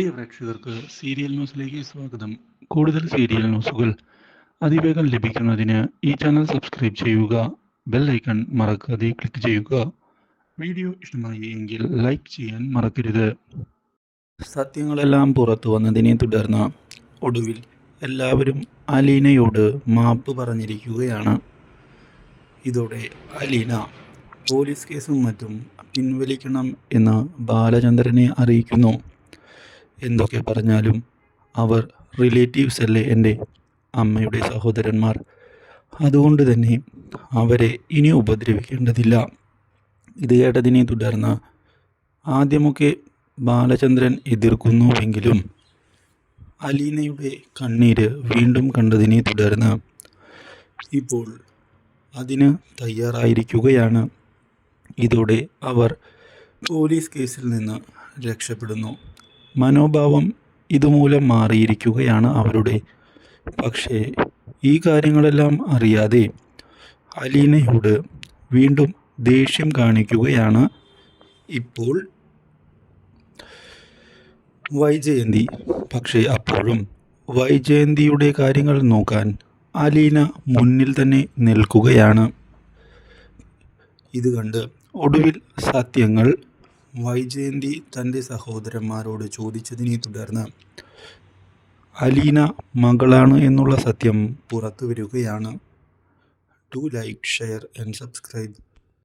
പ്രിയ പ്രേക്ഷകർക്ക് സീരിയൽ ന്യൂസിലേക്ക് സ്വാഗതം. കൂടുതൽ സീരിയൽ ന്യൂസുകൾ അതിവേഗം ലഭിക്കുന്നതിന് ഈ ചാനൽ സബ്സ്ക്രൈബ് ചെയ്യുക ബെൽ ഐക്കൺ മറക്കാതെ ക്ലിക്ക് ചെയ്യുക. വീഡിയോ ഇഷ്ടമായി എങ്കിൽ ലൈക്ക് ചെയ്യാൻ മറക്കരുത്. സത്യങ്ങളെല്ലാം പുറത്തു വന്നതിനെ തുടർന്ന് ഒടുവിൽ എല്ലാവരും അലീനയോട് മാപ്പ് പറഞ്ഞിരിക്കുകയാണ്. ഇതോടെ അലീന പോലീസ് കേസും മറ്റും പിൻവലിക്കണം എന്ന് ബാലചന്ദ്രനെ അറിയിക്കുന്നു. എന്തൊക്കെ പറഞ്ഞാലും അവർ റിലേറ്റീവ്സ് അല്ലേ എന്റെ അമ്മയുടെ സഹോദരന്മാർ? അതുകൊണ്ട് തന്നെ അവരെ ഇനി ഉപദ്രവിക്കേണ്ടതില്ല. ഇത് കേട്ടതിനെ തുടർന്ന് ആദ്യമൊക്കെ ബാലചന്ദ്രൻ എതിർക്കുന്നുവെങ്കിലും അലീനയുടെ കണ്ണീര് വീണ്ടും കണ്ടതിനെ തുടർന്ന് ഇപ്പോൾ അതിന് തയ്യാറായിരിക്കുകയാണ്. ഇതോടെ അവർ പോലീസ് കേസിൽ നിന്ന് രക്ഷപ്പെടുന്നു. മനോഭാവം ഇതുമൂലം മാറിയിരിക്കുകയാണ് അവരുടെ. പക്ഷേ ഈ കാര്യങ്ങളെല്ലാം അറിയാതെ അലീനയോട് വീണ്ടും ദേഷ്യം കാണിക്കുകയാണ് ഇപ്പോൾ വൈജയന്തി. പക്ഷേ അപ്പോഴും വൈജയന്തിയുടെ കാര്യങ്ങൾ നോക്കാൻ അലീന മുന്നിൽ തന്നെ നിൽക്കുകയാണ്. ഇത് കണ്ട് ഒടുവിൽ സത്യങ്ങൾ വൈജയന്തി തന്റെ സഹോദരന്മാരോട് ചോദിച്ചതിനെ തുടർന്ന് അലീന മകളാണ് എന്നുള്ള സത്യം പുറത്തു വരികയാണ് to like share and subscribe.